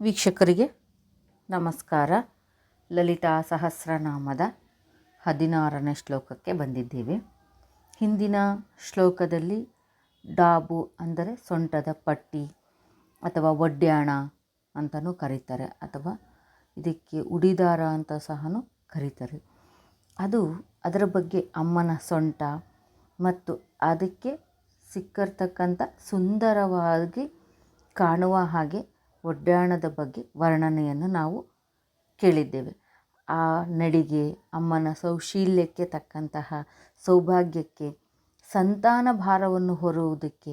ವೀಕ್ಷಕರಿಗೆ ನಮಸ್ಕಾರ. ಲಲಿತಾ ಸಹಸ್ರನಾಮದ ಹದಿನಾರನೇ ಶ್ಲೋಕಕ್ಕೆ ಬಂದಿದ್ದೇವೆ. ಹಿಂದಿನ ಶ್ಲೋಕದಲ್ಲಿ ಡಾಬು ಅಂದರೆ ಸೊಂಟದ ಪಟ್ಟಿ ಅಥವಾ ಒಡ್ಯಾಣ ಅಂತಲೂ ಕರೀತಾರೆ ಅಥವಾ ಇದಕ್ಕೆ ಉಡಿದಾರ ಅಂತ ಸಹ ಕರೀತಾರೆ. ಅದು ಅದರ ಬಗ್ಗೆ ಅಮ್ಮನ ಸೊಂಟ ಮತ್ತು ಅದಕ್ಕೆ ಸಿಕ್ಕಿರ್ತಕ್ಕಂಥ ಸುಂದರವಾಗಿ ಕಾಣುವ ಹಾಗೆ ಒಡ್ಯಾಣದ ಬಗ್ಗೆ ವರ್ಣನೆಯನ್ನು ನಾವು ಕೇಳಿದ್ದೇವೆ. ಆ ನಡಿಗೆ, ಅಮ್ಮನ ಸೌಶೀಲ್ಯಕ್ಕೆ ತಕ್ಕಂತಹ ಸೌಭಾಗ್ಯಕ್ಕೆ, ಸಂತಾನ ಭಾರವನ್ನು ಹೊರುವುದಕ್ಕೆ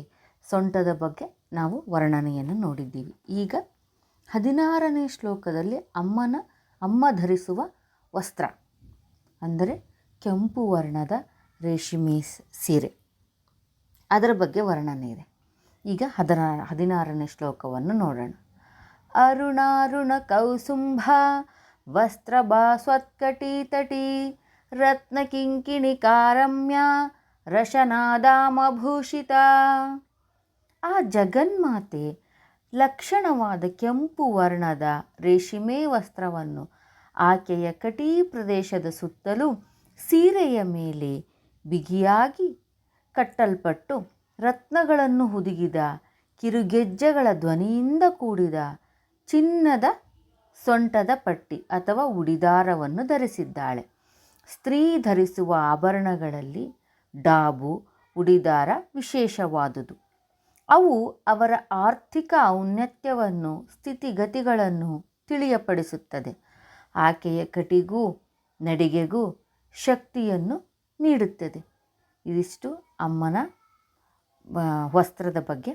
ಸೊಂಟದ ಬಗ್ಗೆ ನಾವು ವರ್ಣನೆಯನ್ನು ನೋಡಿದ್ದೀವಿ. ಈಗ ಹದಿನಾರನೇ ಶ್ಲೋಕದಲ್ಲಿ ಅಮ್ಮನ, ಅಮ್ಮ ಧರಿಸುವ ವಸ್ತ್ರ, ಅಂದರೆ ಕೆಂಪು ವರ್ಣದ ರೇಷ್ಮೆ ಸೀರೆ. ಅದರ ಬಗ್ಗೆ ವರ್ಣನೆ ಇದೆ. ಈಗ ಹದಿನಾ ಹದಿನಾರನೇ ಶ್ಲೋಕವನ್ನು ನೋಡೋಣ. ಅರುಣಾರುಣ ಕೌಸುಂಭ ವಸ್ತ್ರಭಾ ರತ್ನ ಕಿಂಕಿಣಿ ಕಾರಮ್ಯ ರಶನಾದಾಮಭೂಷಿತ. ಆ ಜಗನ್ಮಾತೆ ಲಕ್ಷಣವಾದ ಕೆಂಪು ವರ್ಣದ ರೇಷ್ಮೆ ವಸ್ತ್ರವನ್ನು ಆಕೆಯ ಕಟೀ ಪ್ರದೇಶದ ಸುತ್ತಲೂ ಸೀರೆಯ ಮೇಲೆ ಬಿಗಿಯಾಗಿ ಕಟ್ಟಲ್ಪಟ್ಟು ರತ್ನಗಳನ್ನು ಹುದುಗಿದ ಕಿರುಗೆಜ್ಜೆಗಳ ಧ್ವನಿಯಿಂದ ಕೂಡಿದ ಚಿನ್ನದ ಸೊಂಟದ ಪಟ್ಟಿ ಅಥವಾ ಉಡಿದಾರವನ್ನು ಧರಿಸಿದ್ದಾಳೆ. ಸ್ತ್ರೀ ಧರಿಸುವ ಆಭರಣಗಳಲ್ಲಿ ಡಾಬು, ಉಡಿದಾರ ವಿಶೇಷವಾದುದು. ಅವು ಅವರ ಆರ್ಥಿಕ ಔನ್ನತ್ಯವನ್ನು, ಸ್ಥಿತಿಗತಿಗಳನ್ನು ತಿಳಿಯಪಡಿಸುತ್ತದೆ. ಆಕೆಯ ಕಟಿಗೂ ನಡಿಗೆಗೂ ಶಕ್ತಿಯನ್ನು ನೀಡುತ್ತದೆ. ಇದಿಷ್ಟು ಅಮ್ಮನ ವಸ್ತ್ರದ ಬಗ್ಗೆ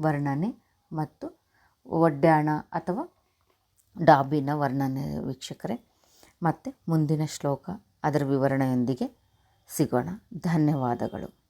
ವರ್ಣನೆ ಮತ್ತು ಒಡ್ಯಾಣ ಅಥವಾ ಡಾಬಿನ ವರ್ಣನೆ ವೀಕ್ಷಕರೇ. ಮತ್ತು ಮುಂದಿನ ಶ್ಲೋಕ ಅದರ ವಿವರಣೆಯೊಂದಿಗೆ ಸಿಗೋಣ. ಧನ್ಯವಾದಗಳು.